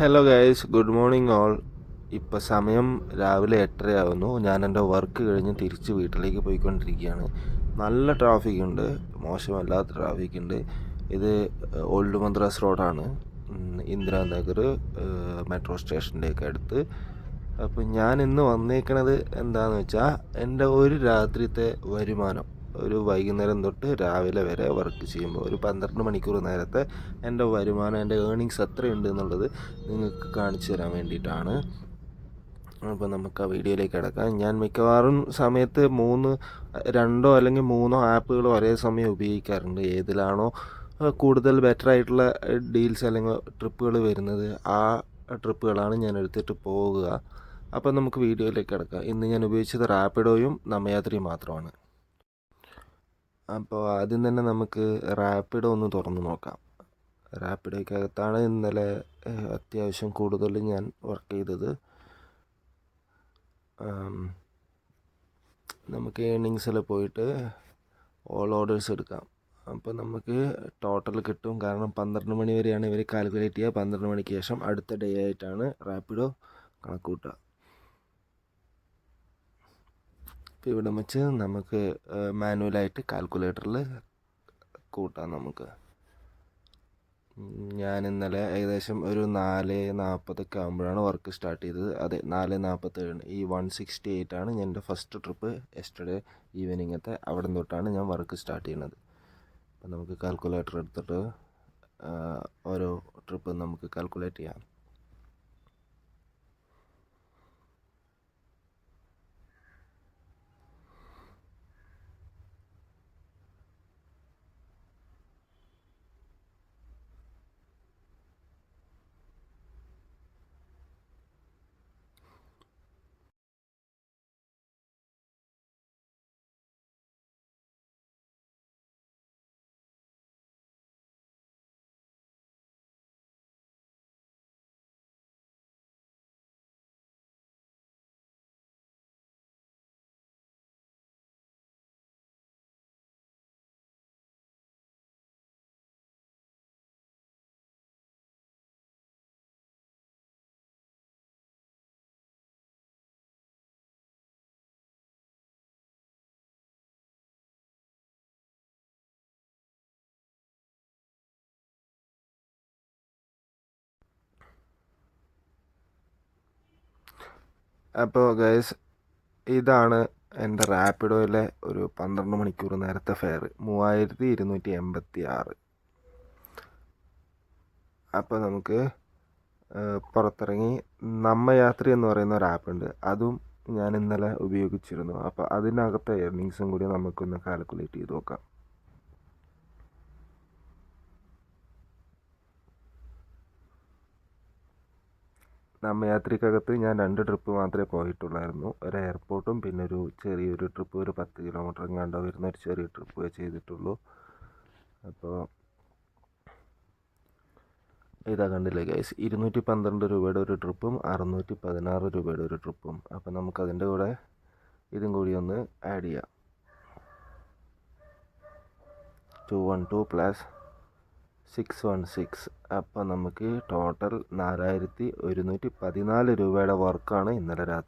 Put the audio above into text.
Hello guys good morning all ഇപ്പോൾ സമയം രാവിലെ എട്ടരയാവുന്നു. ഞാൻ എന്റെ വർക്ക് കഴിഞ്ഞ് തിരിച്ച് വീട്ടിലേക്ക് പോയിക്കൊണ്ടിരിക്കുകയാണ്. നല്ല ട്രാഫിക് ഉണ്ട്. മോശമല്ലാത്ത ട്രാഫിക് ഉണ്ട്. ഇത് ഓൾഡ് മദ്രാസ് റോഡാണ് ഇന്ദിരാനഗർ മെട്രോ സ്റ്റേഷന്റെയൊക്കെ അടുത്ത്. അപ്പോൾ ഞാൻ ഇന്ന് വന്നേക്കണത് എന്താണെന്ന് വെച്ചാൽ എന്റെ ഒരു രാത്രിത്തെ വരുമാനം. ഒരു വൈകുന്നേരം തൊട്ട് രാവിലെ വരെ വർക്ക് ചെയ്യുമ്പോൾ ഒരു പന്ത്രണ്ട് മണിക്കൂർ നേരത്തെ എന്റെ വരുമാനം എന്റെ ഏണിങ്സ് എത്രയുണ്ട് എന്നുള്ളത് നിങ്ങൾക്ക് കാണിച്ചു തരാൻ വേണ്ടിയിട്ടാണ്. അപ്പോൾ നമുക്ക് ആ വീഡിയോയിലേക്ക് കിടക്കാം. ഞാൻ മിക്കവാറും സമയത്ത് മൂന്ന് രണ്ടോ അല്ലെങ്കിൽ മൂന്നോ ആപ്പുകൾ ഒരേ സമയം ഉപയോഗിക്കാറുണ്ട്. ഏതിലാണോ കൂടുതൽ ബെറ്റർ ആയിട്ടുള്ള ഡീൽസ് അല്ലെങ്കിൽ ട്രിപ്പുകൾ വരുന്നത് ആ ട്രിപ്പുകളാണ് ഞാൻ എടുത്തിട്ട് പോവുക അപ്പോൾ നമുക്ക് വീഡിയോയിലേക്ക് കിടക്കാം. ഇന്ന് ഞാൻ ഉപയോഗിച്ചത് റാപ്പിഡോയും നമയാത്രയും മാത്രമാണ്. അപ്പോൾ ആദ്യം തന്നെ നമുക്ക് റാപ്പിഡോ ഒന്ന് തുറന്ന് നോക്കാം. റാപ്പിഡോയ്ക്കകത്താണ് ഇന്നലെ അത്യാവശ്യം കൂടുതൽ ഞാൻ വർക്ക് ചെയ്തത്. നമുക്ക് ഏണിങ്സിൽ പോയിട്ട് ഓൾ ഓർഡേഴ്സ് എടുക്കാം. അപ്പോൾ നമുക്ക് ടോട്ടൽ കിട്ടും. കാരണം പന്ത്രണ്ട് മണി വരെയാണ് ഇവർ കാൽക്കുലേറ്റ് ചെയ്യുക. പന്ത്രണ്ട് മണിക്ക് ശേഷം അടുത്ത ഡേ ആയിട്ടാണ് റാപ്പിഡോ കണക്ക് ഇവിടെ വെച്ച് നമുക്ക് മാനുവലായിട്ട് കാൽക്കുലേറ്ററിൽ കൂട്ടാം നമുക്ക്. ഞാൻ ഇന്നലെ ഏകദേശം ഒരു നാല് നാൽപ്പതൊക്കെ ആകുമ്പോഴാണ് വർക്ക് സ്റ്റാർട്ട് ചെയ്തത്. അതെ നാല് നാൽപ്പത്തേഴ് ഈ വൺ സിക്സ്റ്റി എയ്റ്റ് ആണ് എന്റെ ഫസ്റ്റ് ട്രിപ്പ് എസ്റ്റർഡേ ഈവനിങ്ങത്തെ അവിടെ തൊട്ടാണ് ഞാൻ വർക്ക് സ്റ്റാർട്ട് ചെയ്യുന്നത്. അപ്പം നമുക്ക് കാൽക്കുലേറ്റർ എടുത്തിട്ട് ഓരോ ട്രിപ്പ് നമുക്ക് കാൽക്കുലേറ്റ് ചെയ്യാം. അപ്പോൾ ഗൈസ് ഇതാണ് എന്റെ റാപ്പിഡോയിലെ ഒരു പന്ത്രണ്ട് മണിക്കൂർ നേരത്തെ ഫെയർ മൂവായിരത്തി ഇരുന്നൂറ്റി എൺപത്തി ആറ് അപ്പോൾ നമുക്ക് പുറത്തിറങ്ങി നമ്മ യാത്രി എന്ന് പറയുന്ന ഒരു ആപ്പുണ്ട് അതും ഞാൻ ഇന്നലെ ഉപയോഗിച്ചിരുന്നു. അപ്പോൾ അതിനകത്തെ എർണിങ്സും കൂടി നമുക്കൊന്ന് കാൽക്കുലേറ്റ് ചെയ്ത് നോക്കാം. നമ്മ യാത്രയ്ക്കകത്ത് ഞാൻ രണ്ട് ട്രിപ്പ് മാത്രമേ പോയിട്ടുള്ളായിരുന്നു. ഒരു എയർപോർട്ടും പിന്നെ ഒരു ചെറിയൊരു ട്രിപ്പ് ഒരു പത്ത് കിലോമീറ്റർ എങ്ങാണ്ടോ വരുന്ന ഒരു ചെറിയ ട്രിപ്പ് ചെയ്തിട്ടുള്ളൂ. അപ്പോൾ ഇതാ കണ്ടില്ലേ ഗൈസ് ഇരുന്നൂറ്റി പന്ത്രണ്ട് രൂപയുടെ ഒരു ട്രിപ്പും അറുന്നൂറ്റി പതിനാറ് രൂപയുടെ ഒരു ട്രിപ്പും അപ്പോൾ നമുക്കതിന്റെ കൂടെ ഇതും കൂടി ഒന്ന് ആഡ് ചെയ്യാം. Two one two plus six one six അപ്പോൾ നമുക്ക് ടോട്ടൽ നാലായിരത്തി ഒരുന്നൂറ്റി പതിനാല് രൂപയുടെ വർക്കാണ് ഇന്നലെ രാത്രി.